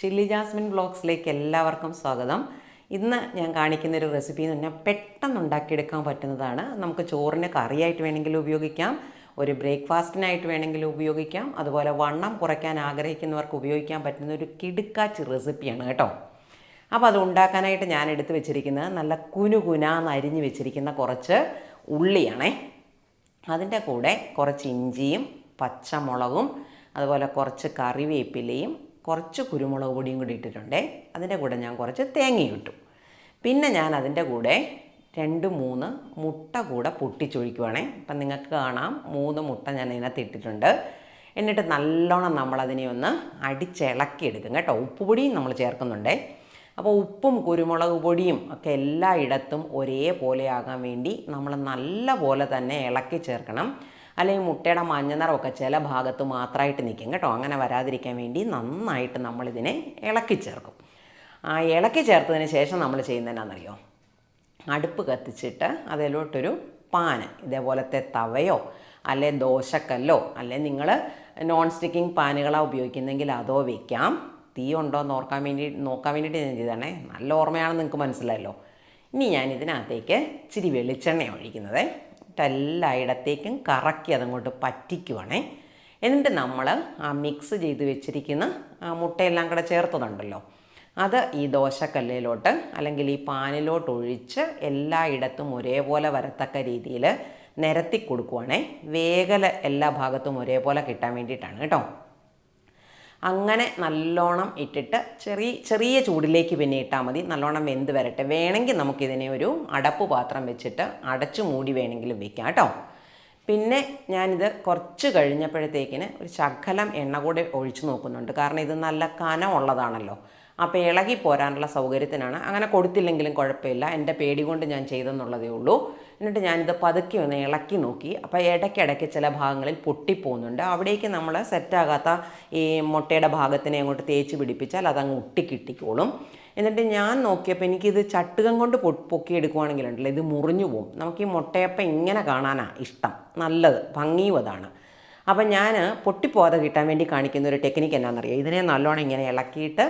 Chilli Jasmine ബ്ലോഗ്സിലേക്ക് എല്ലാവർക്കും സ്വാഗതം. ഇന്ന് ഞാൻ കാണിക്കുന്ന ഒരു റെസിപ്പി എന്ന് പറഞ്ഞാൽ പെട്ടെന്ന് ഉണ്ടാക്കിയെടുക്കാൻ പറ്റുന്നതാണ്. നമുക്ക് ചോറിന് കറിയായിട്ട് വേണമെങ്കിൽ ഉപയോഗിക്കാം ഒരു ബ്രേക്ക്ഫാസ്റ്റിനായിട്ട് വേണമെങ്കിൽ ഉപയോഗിക്കാം അതുപോലെ വണ്ണം കുറയ്ക്കാൻ ആഗ്രഹിക്കുന്നവർക്ക് ഉപയോഗിക്കാൻ പറ്റുന്ന ഒരു കിടുക്കാച്ചി റെസിപ്പിയാണ് കേട്ടോ. അപ്പോൾ അത് ഉണ്ടാക്കാനായിട്ട് ഞാൻ എടുത്ത് വെച്ചിരിക്കുന്നത് നല്ല കുനുകുനാന്ന് അരിഞ്ഞ് വെച്ചിരിക്കുന്ന കുറച്ച് ഉള്ളിയാണേ. അതിന്റെ കൂടെ കുറച്ച് ഇഞ്ചിയും പച്ചമുളകും അതുപോലെ കുറച്ച് കറിവേപ്പിലയും കുറച്ച് കുരുമുളക് പൊടിയും കൂടി ഇട്ടിട്ടുണ്ട്. അതിന്റെ കൂടെ ഞാൻ കുറച്ച് തേങ്ങയും ഇട്ടു. പിന്നെ ഞാൻ അതിന്റെ കൂടെ രണ്ട് മൂന്ന് മുട്ട കൂടെ പൊട്ടിച്ചൊഴിക്കുവാണേ. അപ്പം നിങ്ങൾക്ക് കാണാം മൂന്ന് മുട്ട ഞാൻ ഇതിനകത്ത് ഇട്ടിട്ടുണ്ട്. എന്നിട്ട് നല്ലോണം നമ്മളതിനെ ഒന്ന് അടിച്ചിളക്കി എടുക്കും കേട്ടോ. ഉപ്പുപൊടിയും നമ്മൾ ചേർക്കുന്നുണ്ടേ. അപ്പോൾ ഉപ്പും കുരുമുളക് പൊടിയും ഒക്കെ എല്ലായിടത്തും ഒരേപോലെ ആകാൻ വേണ്ടി നമ്മൾ നല്ല പോലെ തന്നെ ഇളക്കി ചേർക്കണം. അല്ലെങ്കിൽ മുട്ടയുടെ മഞ്ഞ നിറമൊക്കെ ചില ഭാഗത്ത് മാത്രമായിട്ട് നിൽക്കും കേട്ടോ. അങ്ങനെ വരാതിരിക്കാൻ വേണ്ടി നന്നായിട്ട് നമ്മളിതിനെ ഇളക്കി ചേർക്കും. ആ ഇളക്കി ചേർത്തതിന് ശേഷം നമ്മൾ ചെയ്യുന്നതിനാണെന്നറിയോ അടുപ്പ് കത്തിച്ചിട്ട് അതിലോട്ടൊരു പാന് ഇതേപോലത്തെ തവയോ അല്ലെ ദോശക്കല്ലോ അല്ലെ നിങ്ങൾ നോൺ സ്റ്റിക്കിംഗ് പാനുകളാണ് ഉപയോഗിക്കുന്നെങ്കിൽ അതോ വെക്കാം. തീ ഉണ്ടോ എന്ന് ഓർക്കാൻ വേണ്ടി നോക്കാൻ വേണ്ടിയിട്ട് ഞാൻ ചെയ്തതാണേ. നല്ല ഓർമ്മയാണെന്ന് നിങ്ങൾക്ക് മനസ്സിലായല്ലോ. ഇനി ഞാൻ ഇതിനകത്തേക്ക് ഇച്ചിരി വെളിച്ചെണ്ണ ഒഴിക്കുന്നത്. എല്ലായിടത്തേക്കും കറക്കി അതങ്ങോട്ട് പറ്റിക്കുവാണേ. എന്നിട്ട് നമ്മൾ ആ മിക്സ് ചെയ്ത് വെച്ചിരിക്കുന്ന മുട്ടയെല്ലാം കൂടെ ചേർത്തതുണ്ടല്ലോ. അത് ഈ ദോശക്കല്ലിലോട്ട് അല്ലെങ്കിൽ ഈ പാനിലോട്ട് ഒഴിച്ച് എല്ലായിടത്തും ഒരേപോലെ വരത്തക്ക രീതിയിൽ നിരത്തി കൊടുക്കുവാണേ. വേഗല എല്ലാ ഭാഗത്തും ഒരേപോലെ കിട്ടാൻ വേണ്ടിയിട്ടാണ് കേട്ടോ. അങ്ങനെ നല്ലോണം ഇട്ടിട്ട് ചെറിയ ചെറിയ ചൂടിലേക്ക് പിന്നെ ഇട്ടാൽ മതി. നല്ലോണം വെന്ത് വരട്ടെ. വേണമെങ്കിൽ നമുക്കിതിനെ ഒരു അടപ്പ് പാത്രം വെച്ചിട്ട് അടച്ചു മൂടി വേണമെങ്കിലും വെക്കാം കേട്ടോ. പിന്നെ ഞാനിത് കുറച്ച് കഴിഞ്ഞപ്പോഴത്തേക്കിന് ഒരു ശകലം എണ്ണ കൂടെ ഒഴിച്ചു നോക്കുന്നുണ്ട്. കാരണം ഇത് നല്ല കനമുള്ളതാണല്ലോ. അപ്പോൾ ഇളകി പോരാനുള്ള സൗകര്യത്തിനാണ്. അങ്ങനെ കൊടുത്തില്ലെങ്കിലും കുഴപ്പമില്ല. എന്റെ പേടി കൊണ്ട് ഞാൻ ചെയ്തെന്നുള്ളതേ ഉള്ളൂ. എന്നിട്ട് ഞാനിത് പതുക്കി ഒന്ന് ഇളക്കി നോക്കി. അപ്പോൾ ഇടയ്ക്കിടയ്ക്ക് ചില ഭാഗങ്ങളിൽ പൊട്ടിപ്പോകുന്നുണ്ട്. അവിടേക്ക് നമ്മൾ സെറ്റാകാത്ത ഈ മുട്ടയുടെ ഭാഗത്തിനെ അങ്ങോട്ട് തേച്ച് പിടിപ്പിച്ചാൽ അതങ്ങ് ഒട്ടിക്കിട്ടിക്കോളും എന്നിട്ട് ഞാൻ നോക്കിയപ്പോൾ എനിക്കിത് ചട്ടുകം കൊണ്ട് പൊ പൊക്കിയെടുക്കുവാണെങ്കിലുണ്ടല്ലോ ഇത് മുറിഞ്ഞു പോകും. നമുക്ക് ഈ മുട്ടയപ്പം ഇങ്ങനെ കാണാനാണ് ഇഷ്ടം. നല്ലത് ഭംഗിയും അതാണ്. അപ്പം ഞാൻ പൊട്ടിപ്പോകാതെ കിട്ടാൻ വേണ്ടി കാണിക്കുന്ന ഒരു ടെക്നിക്ക് എന്നാണെന്നറിയാം ഇതിനെ നല്ലോണം ഇങ്ങനെ ഇളക്കിയിട്ട്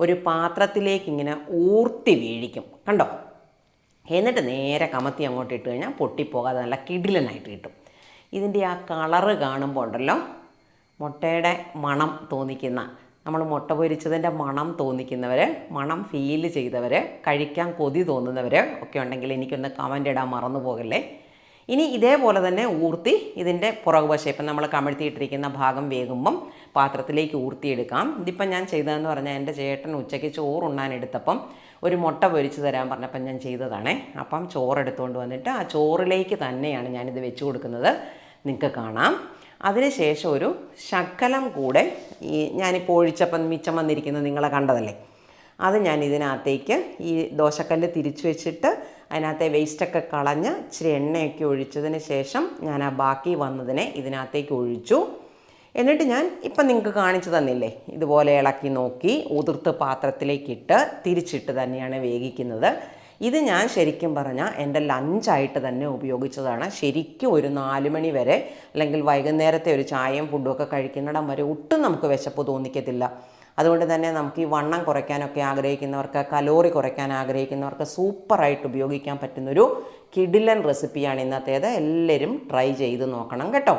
ഒരു പാത്രത്തിലേക്ക് ഇങ്ങനെ ഊർത്തി വീഴിക്കും. കണ്ടോ? എന്നിട്ട് നേരെ കമത്തി അങ്ങോട്ട് ഇട്ട് കഴിഞ്ഞാൽ പൊട്ടിപ്പോകാതെ നല്ല കിടിലനായിട്ട് കിട്ടും. ഇതിന്റെ ആ കളറ് കാണുമ്പോൾ ഉണ്ടല്ലോ മുട്ടയുടെ മണം തോന്നിക്കുന്ന നമ്മൾ മുട്ട പൊരിച്ചതിന്റെ മണം തോന്നിക്കുന്നവർ മണം ഫീൽ ചെയ്തവർ കഴിക്കാൻ കൊതി തോന്നുന്നവർ ഒക്കെ ഉണ്ടെങ്കിൽ എനിക്കൊന്ന് കമന്റ് ഇടാൻ മറന്നു പോകല്ലേ ഇനി ഇതേപോലെ തന്നെ ഊർത്തി ഇതിന്റെ പുറകുവശം ഇപ്പം നമ്മൾ കമഴ്ത്തിയിട്ടിരിക്കുന്ന ഭാഗം വേകുമ്പം പാത്രത്തിലേക്ക് ഊർത്തിയെടുക്കാം. ഇതിപ്പം ഞാൻ ചെയ്തതെന്ന് പറഞ്ഞാൽ എന്റെ ചേട്ടൻ ഉച്ചയ്ക്ക് ചോറുണ്ണാൻ എടുത്തപ്പം ഒരു മുട്ട പൊരിച്ച് തരാൻ പറഞ്ഞപ്പം ഞാൻ ചെയ്തതാണേ. അപ്പം ചോറ് എടുത്തുകൊണ്ട് വന്നിട്ട് ആ ചോറിലേക്ക് തന്നെയാണ് ഞാനിത് വെച്ച് കൊടുക്കുന്നത്. നിങ്ങൾക്ക് കാണാം. അതിനുശേഷം ഒരു ശക്കലം കൂടെ ഈ ഞാനിപ്പോൾ ഒഴിച്ചപ്പം മിച്ചം വന്നിരിക്കുന്നത് നിങ്ങളെ കണ്ടതല്ലേ? അത് ഞാൻ ഇതിനകത്തേക്ക് ഈ ദോശക്കല്ല് തിരിച്ചു വെച്ചിട്ട് അതിനകത്തെ വേസ്റ്റൊക്കെ കളഞ്ഞ് ഇച്ചിരി എണ്ണയൊക്കെ ഒഴിച്ചതിന് ശേഷം ഞാൻ ആ ബാക്കി വന്നതിനെ ഇതിനകത്തേക്ക് ഒഴിച്ചു. എന്നിട്ട് ഞാൻ ഇപ്പം നിങ്ങൾക്ക് കാണിച്ചു തന്നില്ലേ? ഇതുപോലെ ഇളക്കി നോക്കി ഉതിർത്ത് പാത്രത്തിലേക്കിട്ട് തിരിച്ചിട്ട് തന്നെയാണ് വേവിക്കുന്നത്. ഇത് ഞാൻ ശരിക്കും പറഞ്ഞാൽ എന്റെ ലഞ്ചായിട്ട് തന്നെ ഉപയോഗിച്ചതാണ്. ശരിക്കും ഒരു നാല് മണി വരെ അല്ലെങ്കിൽ വൈകുന്നേരത്തെ ഒരു ചായയും ഫുഡും ഒക്കെ കഴിക്കുന്നിടം വരെ ഒട്ടും നമുക്ക് വിശപ്പ് തോന്നിക്കത്തില്ല. അതുകൊണ്ട് തന്നെ നമുക്ക് ഈ വണ്ണം കുറയ്ക്കാനൊക്കെ ആഗ്രഹിക്കുന്നവർക്ക് കലോറി കുറയ്ക്കാൻ ആഗ്രഹിക്കുന്നവർക്ക് സൂപ്പറായിട്ട് ഉപയോഗിക്കാൻ പറ്റുന്നൊരു കിഡിലൻ റെസിപ്പിയാണ് ഇന്നത്തേത്. എല്ലാവരും ട്രൈ ചെയ്ത് നോക്കണം കേട്ടോ.